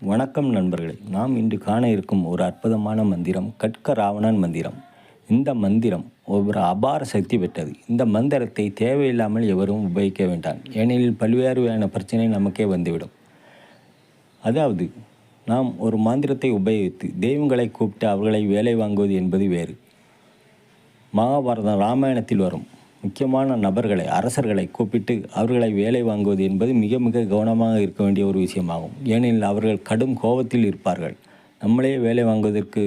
வணக்கம் நண்பர்களே. நாம் இன்று காண இருக்கும் ஒரு அற்புதமான மந்திரம் கட்க ராவணன் மந்திரம். இந்த மந்திரம் ஒரு அபார சக்தி பெற்றது. இந்த மந்திரத்தை தேவையில்லாமல் எவரும் உபயோகிக்க வேண்டாம். ஏனெனில் பல்வேறு வகையான பிரச்சனை நமக்கே வந்துவிடும். அதாவது நாம் ஒரு மந்திரத்தை உபயோகித்து தெய்வங்களை கூப்பிட்டு அவர்களை வேலை வாங்குவது என்பது வேறு. மகாபாரதம் ராமாயணத்தில் வரும். முக்கியமான நபர்களை அரசர்களை கூப்பிட்டு அவர்களை வேலை வாங்குவது என்பது மிக மிக கவனமாக இருக்க வேண்டிய ஒரு விஷயமாகும். ஏனெனில் அவர்கள் கடும் கோபத்தில் இருப்பார்கள். நம்மளே வேலை வாங்குவதற்கு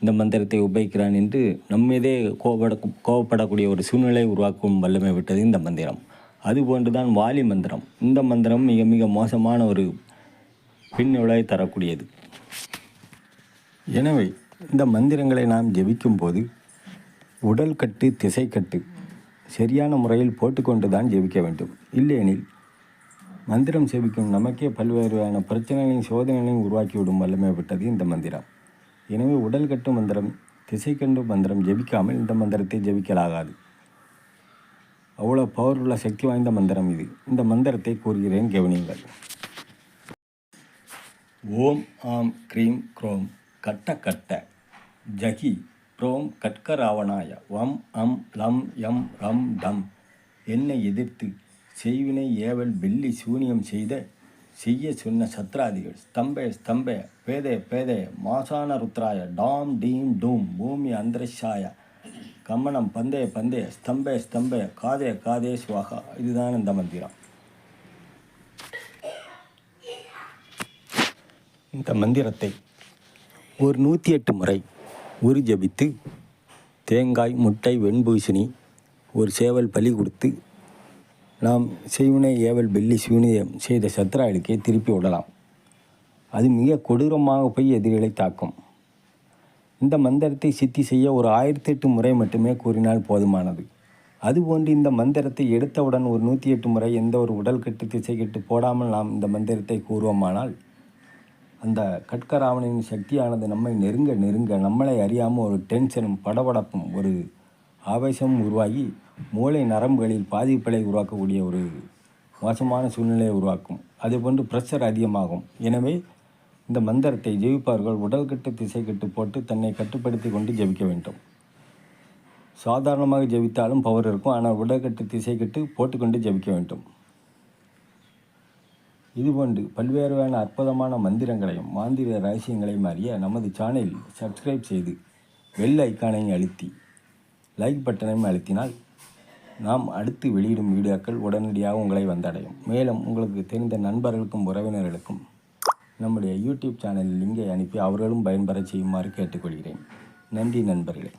இந்த மந்திரத்தை உபயோகிக்கிறான் என்று நம்மீதே கோபப்பட கோபப்படக்கூடிய ஒரு சூழ்நிலை உருவாக்கும் வல்லமை விட்டது இந்த மந்திரம். அதுபோன்று தான் வாலி மந்திரம். இந்த மந்திரம் மிக மிக மோசமான ஒரு பின்விளை தரக்கூடியது. எனவே இந்த மந்திரங்களை நாம் ஜெபிக்கும் போது உடல் கட்டு திசை கட்டு சரியான முறையில் போட்டுக்கொண்டு தான் ஜெபிக்க வேண்டும். இல்லையெனில் மந்திரம் செபிக்கும் நமக்கே பல்வேறு பிரச்சனைகளையும் சோதனைகளையும் உருவாக்கிவிடும் வல்லமை விட்டது இந்த மந்திரம். எனவே உடல் கட்டு மந்திரம் திசை கண்டு மந்திரம் ஜெபிக்காமல் இந்த மந்திரத்தை ஜெபிக்கலாகாது. அவ்வளோ பவர் உள்ள சக்தி வாய்ந்த மந்திரம் இது. இந்த மந்திரத்தை கூறுகிறேன் கவனியுங்கள். ஓம் ஆம் க்ரீம் க்ரோம். கட்ட கட்ட ஜகி ப்ரோம் கட்கராவணாய வம் அம் லம் யம் ரம் டம். என்னை எதிர்த்து செய்வினை ஏவல் வெள்ளி சூனியம் செய்த செய்ய சொன்ன சத்ராதிகள் ஸ்தம்பே ஸ்தம்பே பேதே பேதே மாசான ருத்ராய டாம் டீம் டூம் பூமி அந்தரிஷாய கமனம் பந்தே பந்தே ஸ்தம்பே ஸ்தம்பே காதே காதே சுவாகா. இதுதான் இந்த மந்திரம். இந்த மந்திரத்தை ஒரு நூற்றி எட்டு முறை உரு ஜபித்து தேங்காய் முட்டை வெண்பூசணி ஒரு சேவல் பலி கொடுத்து நாம் செய்வினை ஏவல் பெல்லி சிவனியம் செய்த சத்ராளுக்கே திருப்பி விடலாம். அது மிக கொடூரமாக போய் எதிரிகளை தாக்கும். இந்த மந்திரத்தை சித்தி செய்ய ஒரு ஆயிரத்தி எட்டு முறை மட்டுமே கூறினால் போதுமானது. அதுபோன்று இந்த மந்திரத்தை எடுத்தவுடன் ஒரு நூற்றி எட்டு முறை எந்த ஒரு உடல் கட்டு திசை கட்டு போடாமல் நாம் இந்த மந்திரத்தை கூறுவோமானால் அந்த கட்கராவணின் சக்தியானது நம்மை நெருங்க நெருங்க நம்மளை அறியாமல் ஒரு டென்ஷனும் படபடப்பும் ஒரு ஆவேசமும் உருவாகி மூளை நரம்புகளில் பாதிப்புகளை உருவாக்கக்கூடிய ஒரு மோசமான சூழ்நிலையை உருவாக்கும். அதுபோன்று ப்ரெஷர் அதிகமாகும். எனவே இந்த மந்திரத்தை ஜெயிப்பார்கள் உடல் கட்டு திசை கட்டு போட்டு தன்னை கட்டுப்படுத்தி கொண்டு ஜெபிக்க வேண்டும். சாதாரணமாக ஜெபித்தாலும் பவர் இருக்கும். ஆனால் உடல்கட்டு திசை கட்டு போட்டுக்கொண்டு ஜெபிக்க வேண்டும். இதுபோன்று பல்வேறுவான அற்புதமான மந்திரங்களையும் மாந்திர ரகசியங்களையும் அறிய நமது சேனலில் சப்ஸ்கிரைப் செய்து வெல் ஐக்கானையும் அழுத்தி லைக் பட்டனையும் அழுத்தினால் நாம் அடுத்து வெளியிடும் வீடியோக்கள் உடனடியாக உங்களை வந்தடையும். மேலும் உங்களுக்கு தெரிந்த நண்பர்களுக்கும் உறவினர்களுக்கும் நம்முடைய யூடியூப் சேனலில் லிங்கை அனுப்பி அவர்களும் பயன்பெற செய்யுமாறு கேட்டுக்கொள்கிறேன். நன்றி நண்பர்களே.